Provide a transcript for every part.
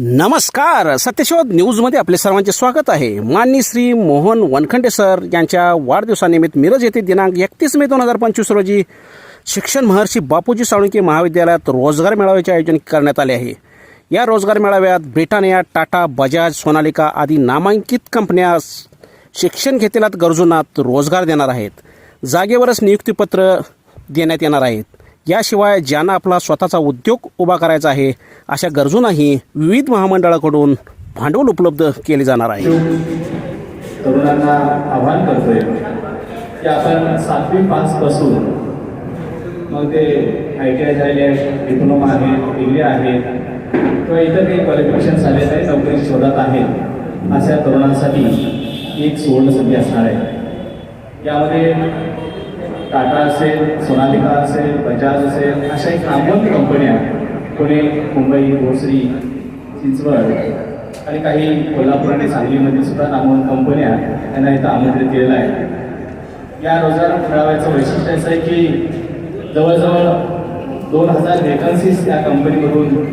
नमस्कार. सत्यशोध न्यूजमध्ये आपले सर्वांचे स्वागत आहे. माननी श्री मोहन वनखंडे सर यांच्या वाढदिवसानिमित्त मिरज येथे दिनांक एकतीस मे दोन हजार पंचवीस रोजी शिक्षण महर्षी बापूजी साळुंके महाविद्यालयात रोजगार मेळाव्याचे आयोजन करण्यात आले आहे. या रोजगार मेळाव्यात ब्रिटानिया टाटा बजाज सोनालिका आदी नामांकित कंपन्या शिक्षण घेतलेल्या गरजूंना रोजगार देणार आहेत. जागेवरच नियुक्तीपत्र देण्यात येणार आहेत. याशिवाय ज्यांना आपला स्वतःचा उद्योग उभा करायचा आहे अशा गरजूंनाही विविध महामंडळाकडून भांडवल उपलब्ध केले जाणार आहे. तरुणांना आव्हान करतोय की आपण सातवी पासून मग ते आय टी आय झाले आहेत डिप्लोमा आहेत डिग्री आहेत किंवा इतर काही क्वालिफिकेशन झाले आहे नोकरी शोधात आहेत अशा तरुणांसाठी एक सुवर्ण संधी असणार आहे. यामध्ये टाटा असेल सोनालिका असेल बजाज असेल अशा एक नामवंत कंपन्या पुणे मुंबई भोसरी चिंचवड आणि काही कोल्हापूर आणि सांगलीमध्ये सुद्धा नामवंत कंपन्या त्यांना इथं आमंत्रित केलेलं आहे. या रोजगार मेळाव्याचं वैशिष्ट्य असं आहे की जवळजवळ दोन हजार वेकन्सीज या कंपनीमधून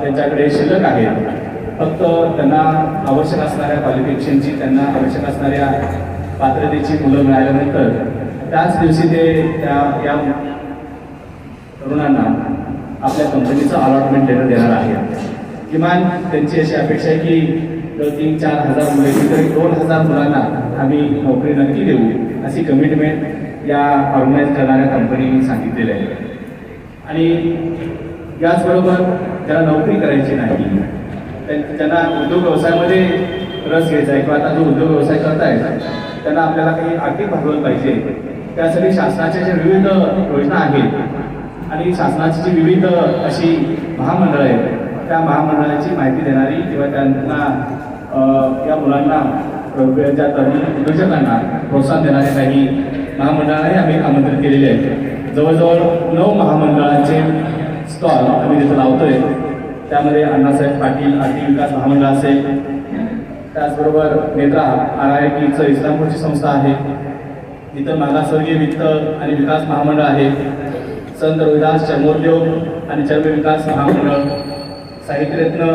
त्यांच्याकडे शिल्लक आहेत. फक्त त्यांना आवश्यक असणाऱ्या क्वालिफिकेशनची त्यांना आवश्यक असणाऱ्या पात्रतेची मुलं मिळाल्यानंतर त्याच दिवशी ते त्या या तरुणांना आपल्या कंपनीचं अलॉटमेंट लेटर देणार आहे. किमान त्यांची अशी अपेक्षा आहे की जर तीन चार हजार मुले तरी दोन हजार मुलांना आम्ही नोकरी नक्की देऊ अशी कमिटमेंट या ऑर्गनाईज करणाऱ्या कंपनीने सांगितलेली आहे. आणि याचबरोबर ज्यांना नोकरी करायची नाही त्यां- उद्योग व्यवसायामध्ये रस घ्यायचा आहे किंवा आता जो उद्योग व्यवसाय करतायत त्यांना आपल्याला काही आर्थिक भांडवल पाहिजे. त्यासाठी शासनाच्या ज्या विविध योजना आहेत आणि शासनाची जी विविध अशी महामंडळं आहेत त्या महामंडळाची माहिती देणारी किंवा त्यांना या मुलांना ज्या तरुण उद्योजकांना प्रोत्साहन देणारे काही महामंडळांनाही आम्ही आमंत्रित केलेले आहे जवळजवळ नऊ महामंडळांचे स्टॉल आम्ही तिथं लावतोय. त्यामध्ये अण्णासाहेब पाटील आर्थिक विकास महामंडळ असेल. त्याचबरोबर नेत्रा आर आय टीचं इस्लामपूरची संस्था आहे. इथं मागासवर्गीय वित्त आणि विकास महामंडळ आहे. संत रोहिदास चर्मोद्योग आणि चर्म विकास महामंडळ. साहित्यरत्न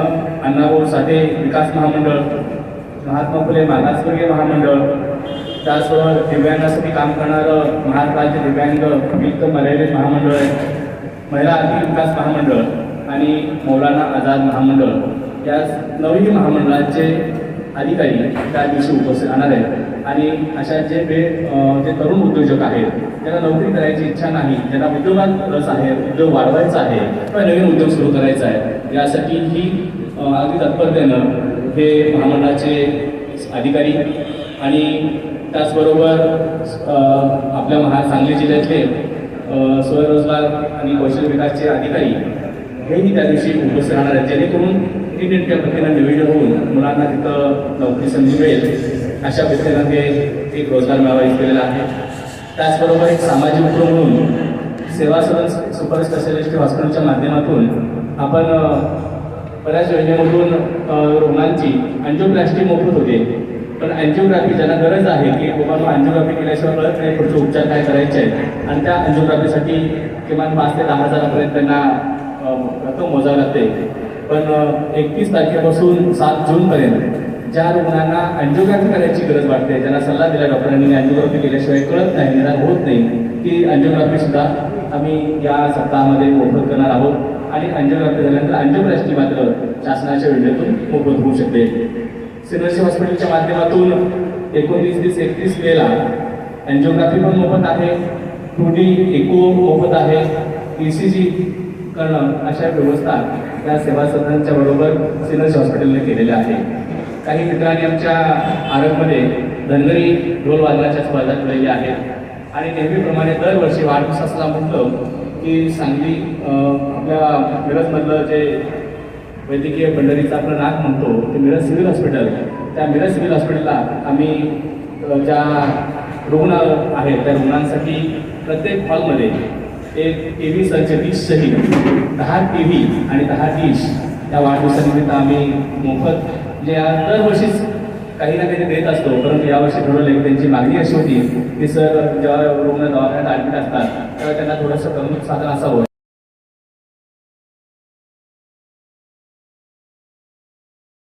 अण्णाभाऊ साठे विकास महामंडळ. महात्मा फुले मागासवर्गीय महामंडळ. त्याचबरोबर दिव्यांगासाठी काम करणारं महाराष्ट्राचे दिव्यांग वित्त मर्यादित महामंडळ आहे. महिला आर्थिक विकास महामंडळ आणि मौलाना आझाद महामंडळ. या नवही महामंडळाचे अधिकारी त्या दिवशी उपस्थित राहणार आहेत. आणि अशा जे बे जे तरुण उद्योजक आहेत ज्यांना नोकरी करायची इच्छा नाही ज्यांना उद्योगात रस आहे उद्योग वाढवायचा आहे किंवा नवीन उद्योग सुरू करायचा आहे यासाठी ही अगदी तत्परतेनं हे महामंडळाचे अधिकारी आणि त्याचबरोबर आपल्या महा सांगली जिल्ह्यातले स्वयंरोजगार आणि कौशल्य विकासचे अधिकारी हेही त्या दिवशी उपस्थित राहणार आहेत. जेणेकरून नीटनेटक्या पद्धतीनं नियोजन होऊन मुलांना तिथं नोकरी संधी मिळेल. अशा पद्धतीनं ते एक रोजगार मेळावा केलेला आहे. त्याचबरोबर एक सामाजिक उपक्रम म्हणून सेवा सदन सुपर स्पेशालिस्ट हॉस्पिटलच्या माध्यमातून आपण बऱ्याच योजनेमधून रुग्णांची अँजिओप्लास्टी मोफत होते. पण अँजिओग्राफी ज्यांना गरज आहे की बाबा अँजिओग्राफी केल्याशिवाय कळत नाही पुढचे उपचार काय करायचे आहेत आणि त्या अँजिओग्राफीसाठी किमान पाच ते दहा हजारापर्यंत त्यांना रक्कम मोजा लागते पण एकतीस तारखेपासून सात जूनपर्यंत ज्या रुग्णांना अँजिओग्राफी करायची गरज वाटते ज्यांना सल्ला दिला डॉक्टरांनी अँजिओग्राफी केल्याशिवाय कळत नाही निदान होत नाही ती अँजिओग्राफी सुद्धा आम्ही या सप्ताहामध्ये मोफत करणार आहोत. आणि अँजिओग्राफी झाल्यानंतर अँजिओप्लास्टी मात्र शासनाच्या योजनेतून मोफत होऊ शकते. सिनर्सी हॉस्पिटलच्या माध्यमातून एकोणीस तीस एकतीस मेला अँजिओग्राफी पण मोफत आहे. टू डी इको मोफत आहे. ई सी जी करणं अशा व्यवस्था या सेवा सदनांच्या बरोबर सिनस हॉस्पिटलने केलेल्या आहे काही मित्रांनी आमच्या आरोग्यमध्ये धनगरी ढोल वादनाच्या स्पर्धा केलेल्या आहेत. आणि नेहमीप्रमाणे दरवर्षी वाढदिवसाला म्हटलं की सांगली आपल्या मिरजमधलं जे वैद्यकीय पंढरीचं आपलं नाक म्हणतो ते मिरज सिव्हिल हॉस्पिटल त्या मिरज सिव्हिल हॉस्पिटलला आम्ही ज्या रुग्ण आहेत त्या रुग्णांसाठी प्रत्येक हॉलमध्ये एक तेवीस व्ही सर्च डिश सहित दहा टी आणि दहा डिश या वाढदिवसानिमित्त आम्ही मोफत जे या दरवर्षीच काही ना काही देत असतो परंतु यावर्षी ठरवलं की त्यांची मागणी अशी होती की सर जेव्हा रुग्ण दवाखान्यात ॲडमिट असतात तेव्हा त्यांना थोडंसं करमणूक साधन असावं.